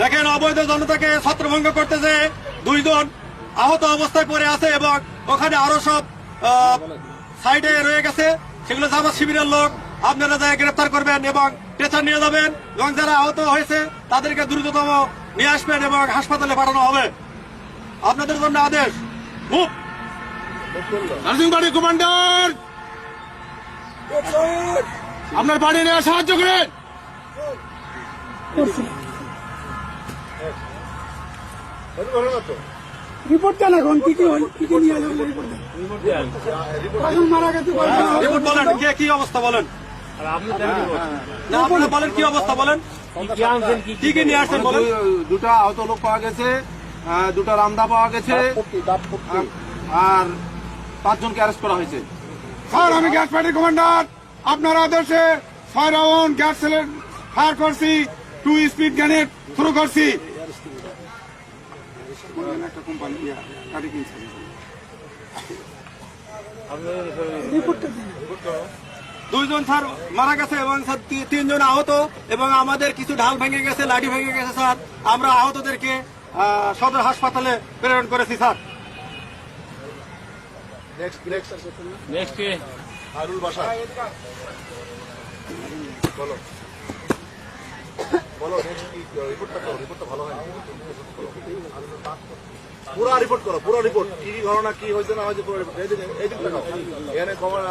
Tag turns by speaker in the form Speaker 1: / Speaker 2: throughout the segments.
Speaker 1: দেখেন, অবৈধ জনতাকে ছত্রভঙ্গ করতেছে দুইজন। আহত অবস্থায় পড়ে আছে এবং ওখানে আরও সব সাইডে রয়ে গেছে। সেগুলো জামাত শিবিরের লোক আপনারা যায় গ্রেফতার করবেন এবং টেচার নিয়ে যাবেন এবং যারা আহত হয়েছে, তাদেরকে দ্রুততম নিয়ে আসবেন এবং হাসপাতালে পাঠানো হবে। আপনাদের জন্য আদেশ মুভ
Speaker 2: নার্সিং বাড়ি কমান্ডার! আপনার বাড়ি নেওয়া সাহায্য করেন!
Speaker 3: না
Speaker 4: রিপোর্ট দেন এখন কি কি কি কি নিয়ে যাবেন রিপোর্ট দেন। মারা গেছে
Speaker 1: রিপোর্ট বলেন কে কি অবস্থা বলেন? না আপনারা বলেন কি অবস্থা বলেন? কি কি নিয়ে আসছেন বলেন?
Speaker 2: দুটা আহত লোক পাওয়া গেছে দুটা রামদা পাওয়া গেছে আর পাঁচজনকে অ্যারেস্ট করা হয়েছে।
Speaker 5: স্যার আমি গ্যাস পার্টির কমান্ডার আপনার আদেশে ছয় রাউন্ড গ্যাস ফায়ার করছি টু স্পিড গ্রেনেড শুরু করছি। একটা কোম্পানি
Speaker 1: দুইজন স্যার মারা গেছে এবং স্যার তিনজন আহত এবং আমাদের কিছু ঢাল ভেঙে গেছে লাঠি ভেঙে গেছে স্যার। আমরা আহতদেরকে সদর হাসপাতালে প্রেরণ করেছি স্যার।
Speaker 3: নেক্সট নেক্সট হারুল বাসা বলো বলো নেক্সট কি? রিপোর্টটা করো রিপোর্টটা ভালো হয় পুরা রিপোর্ট করো পুরো রিপোর্ট কি কি ঘটনা কি হয়েছে না হয়েছে পুরো রিপোর্ট এই এই এখানে কমন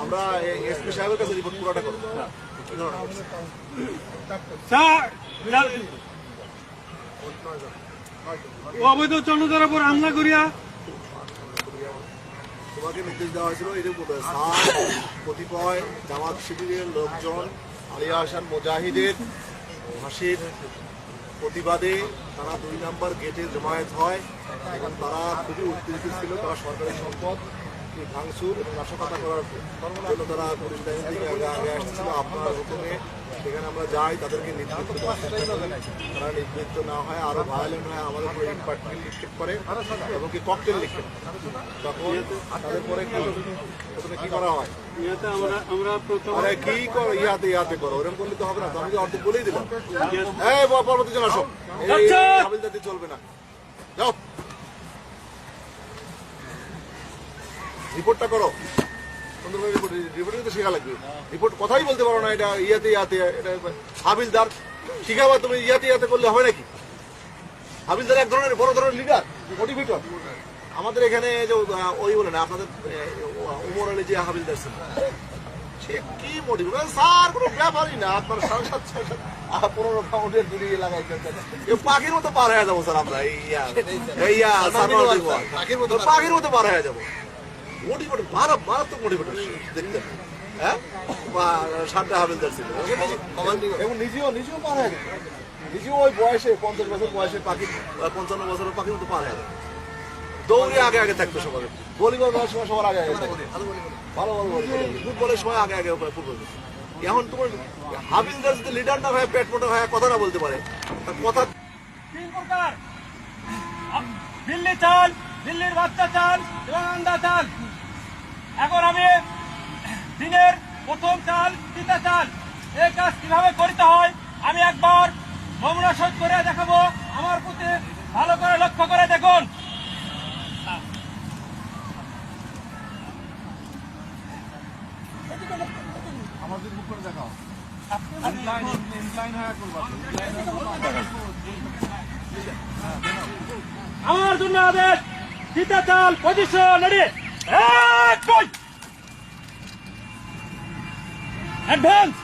Speaker 3: আমরা এসপি সাহেবের কাছে রিপোর্ট পুরোটা করো। কি?
Speaker 1: অবৈধ চন্দ্রদের উপর হামলা করিয়া
Speaker 3: তোমাকে নির্দেশ দেওয়া হয়েছিল এরকম কতিপয় জামাত শিবিরের লোকজন, আলিয়া হাসান মুজাহিদের ফাঁসির প্রতিবাদে তারা দুই নাম্বার গেটে জমায়েত হয় এবং তারা খুবই উত্তেজিত ছিল, তারা সরকারি সম্পদ ভাঙচুর এবং নাশকতা করার জন্য তারা পুলিশ থেকে আগে আগে আসছিল আপনার হুকুমে সেখানে আমরা যাই তাদেরকে করি। তারা নিবৃত্ত না হয় আরও ভায়োলেন্ট হয় আমাদের উপরে ইট নিক্ষেপ করে এবং কি ককটেল নিক্ষেপ তখন তাদের পরে কি করা হয়? আরে কি করো? ইয়াতে ইয়াতে করো। ওরকম করলে তো হবে না। তো আমি অর্ধেক বলেই দিলাম। ব- পরবর্তী জন আসো। চলবে না। যাও। রিপোর্টটা করো। সুন্দরভাবে রিপোর্ট রিপোর্টে তো শেখা লাগবে। রিপোর্ট কথাই বলতে পারো না এটা ইয়াতে ইয়াতে এটা হাবিলদার। শিখাবা তুমি ইয়াতে ইয়াতে করলে হবে নাকি? হাবিলদার এক ধরনের বড় ধরনের লিডার মোটিভেটর আমাদের এখানে যে ওই বলে না আপনাদের উমর আলী যে হাবিলদার ছিল সে কি মোটিভেট স্যার কোনো ব্যাপারই না আপনার সাড়ে পনেরো পাউন্ডের দূরে লাগাইছেন এ পাখির মতো পার হয়ে যাব স্যার আমরা। ইয়া। পাখির মতো পার হয়ে যাব। মোটিভেট মারা মারাত্মক মোটিভেট দেখতে। হ্যাঁ? সাতটা হাবিলদার ছিল। এবং নিজেও নিজেও পার হয়ে গেছে। নিজেও ওই বয়সে পঞ্চাশ বছর বয়সে পাখি পঞ্চান্ন বছরের পাখির মতো পার হয়ে দৌড়ে আগে আগে থাকতো সবার ভলিবল খেলার সময় সবার আগে আগে ভালো ভালো ফুটবলের সময় আগে আগে ফুটবল এখন তোমার হাবিলদার যদি লিডার না হয় পেট মোটা হয় কথা না বলতে পারে। কথা
Speaker 1: তিন প্রকার। দিল্লি চাল দিল্লির বাচ্চা চাল এবং আন্দা চাল এখন আমি দিনের প্রথম চাল তিতা চাল এই কাজ কীভাবে করতে হয় আমি একবার নমুনা সহিত করে দেখাবো। আমার প্রতি ভালো করে লক্ষ্য করে দেখুন। আমার জন্য আদেশ তিতা চাল পজিশন রেডি এক দুই অ্যাডভান্স